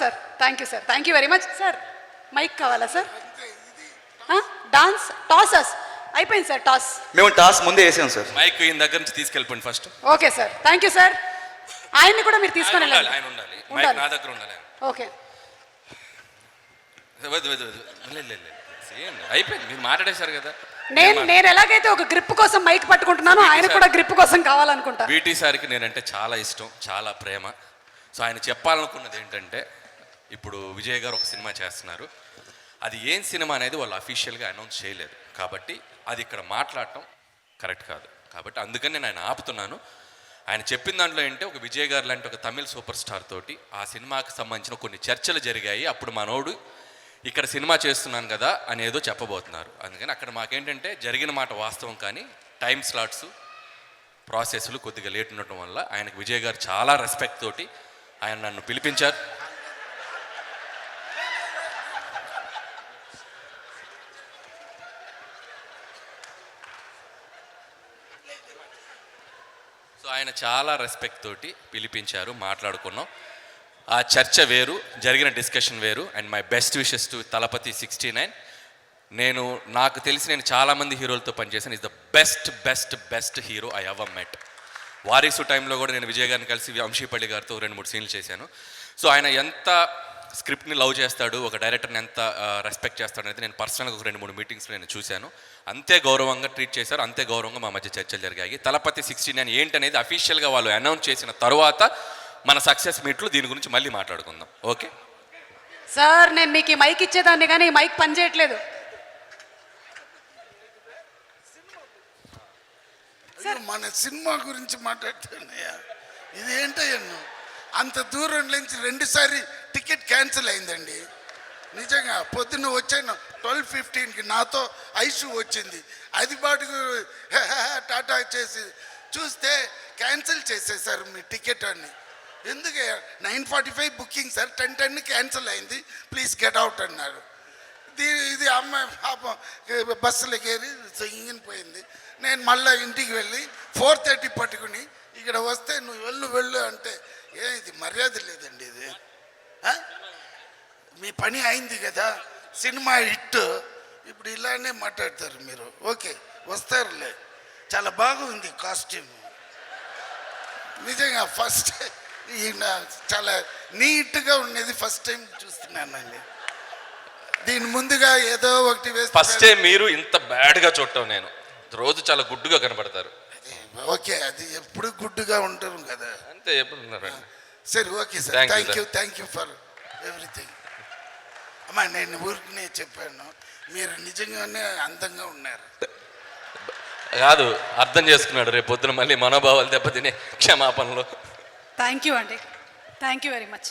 Sir. Thank you sir thank you very much sir mike కావాలా sir dance టాసస్ అయిపోయింది sir toss మేము toss ముందే వేసాం సార్ మైక్ ఈయన దగ్గర నుంచి తీసుకెళ్ళిపోండి first okay sir thank you sir ఆయన్ని కూడా మీరు తీసుకొని ఆయన ఉండాలి వెళ్ళండి. ఆయన ఉండాలి. మైక్ ఉండాలి. నా దగ్గర ఉండాలి ఓకే వద్దు వద్దు వద్దు. లే, లే, లే. చేయండి. అయిపోయింది. మీరు మాట్లాడేశారు కదా. నేను నేను ఎలాగైతే ఒక గ్రిప్ కోసం మైక్ పట్టుకుంటున్నానో ఆయన కూడా గ్రిప్ కోసం కావాలనుకుంటా. బీటీ సార్కి నేనంటే చాలా ఇష్టం చాలా ప్రేమ. సో ఆయన చెప్పాలనుకున్నది ఏంటంటే ఇప్పుడు విజయ్ గారు ఒక సినిమా చేస్తున్నారు. అది ఏం సినిమా అనేది వాళ్ళు అఫీషియల్గా అనౌన్స్ చేయలేదు. కాబట్టి అది ఇక్కడ మాట్లాడటం కరెక్ట్ కాదు. కాబట్టి అందుకని నేను ఆయన ఆపుతున్నాను. ఆయన చెప్పిన దాంట్లో ఏంటంటే ఒక విజయ్ గారు లాంటి ఒక తమిళ సూపర్ స్టార్ తోటి ఆ సినిమాకి సంబంధించిన కొన్ని చర్చలు జరిగాయి. అప్పుడు మనోడు ఇక్కడ సినిమా చేస్తున్నాను కదా అనేదో చెప్పబోతున్నారు. అందుకని అక్కడ మాకేంటంటే జరిగిన మాట వాస్తవం కానీ టైం స్లాట్స్ ప్రాసెస్లు కొద్దిగా లేట్ ఉండటం వల్ల ఆయనకు విజయ్ గారు చాలా రెస్పెక్ట్ తోటి ఆయన నన్ను పిలిపించారు. ఆయన చాలా రెస్పెక్ట్ తోటి పిలిపించారు మాట్లాడుకున్నాం. ఆ చర్చ వేరు జరిగిన డిస్కషన్ వేరు. And my best wishes to Thalapathy sixty nine నేను నాకు తెలిసి నేను చాలామంది హీరోలతో పనిచేశాను. Is the best best best hero I have met Varisu టైంలో కూడా నేను విజయ్ గారిని కలిసి వంశీపల్లి గారితో రెండు మూడు సీన్లు చేశాను. సో ఆయన ఎంత స్క్రిప్ట్ని లవ్ చేస్తాడు ఒక డైరెక్టర్ని ఎంత రెస్పెక్ట్ చేస్తాడు అనేది నేను పర్సనల్గా ఒక రెండు మూడు మీటింగ్స్లో నేను చూశాను. అంతే గౌరవంగా ట్రీట్ చేశారు అంతే గౌరవంగా మా మధ్య చర్చలు జరిగాయి. తలపతి సిక్స్టీ నైన్ ఏంటనేది అఫీషియల్గా వాళ్ళు అనౌన్స్ చేసిన తర్వాత మన సక్సెస్ మీట్లో దీని గురించి మళ్ళీ మాట్లాడుకుందాం. ఓకే? సార్ నేను మీకు ఈ మైక్ ఇచ్చేదాన్ని కానీ ఈ మైక్ పనిచేయట్లేదు మన సినిమా గురించి మాట్లాడుతున్నాయా? ఇదేంటయ్యా? అంత దూరం నుంచి రెండుసారి టికెట్ క్యాన్సిల్ అయిందండి. నిజంగా పొద్దున్న వచ్చాను ట్వెల్వ్ ఫిఫ్టీన్కి నాతో ఐసు వచ్చింది. అది పాటు టాటా చేసి చూస్తే క్యాన్సిల్ చేసేసారు మీ టికెట్ అన్ని. ఎందుకు? Nine forty five booking sir ten ten cancel అయింది. ప్లీజ్ గెట్ అవుట్ అన్నారు. ఇది ఇది అమ్మాయి పాపం బస్సులకి ఏరి ఇంగిన పోయింది. నేను మళ్ళీ ఇంటికి వెళ్ళి ఫోర్ థర్టీ పట్టుకుని ఇక్కడ వస్తే నువ్వు వెళ్ళు వెళ్ళు అంటే ఏ ఇది మర్యాద లేదండి ఇది? మీ పని అయింది కదా సినిమా హిట్. ఇప్పుడు ఇలానే మాట్లాడతారు మీరు. ఓకే వస్తారులే. చాలా బాగుంది కాస్ట్యూమ్. నిజంగా ఫస్ట్ ఈయన చాలా నీట్గా ఉన్నది ఫస్ట్ టైం చూస్తున్నానండి. దీని ముందుగా ఏదో ఒకటి వేస్తే ఫస్ట్ టైం మీరు ఇంత బ్యాడ్గా చూడటం నేను. రోజు చాలా గుడ్డుగా కనబడతారు. ఓకే అది ఎప్పుడు గుడ్డుగా ఉంటారు కదా. ఎప్పుడు ఉన్నారండి? సరే okay sir. Thank you, thank. You thank you for everything అమ్మా నేను ఊరికనే చెప్పాను మీరు నిజంగానే అందంగా ఉన్నారు. కాదు అర్థం చేసుకున్నాడు రేపు పొద్దున మళ్ళీ మనోభావాలు దెబ్బతినే క్షమాపణలు. థ్యాంక్ యూ అండి థ్యాంక్ యూ వెరీ మచ్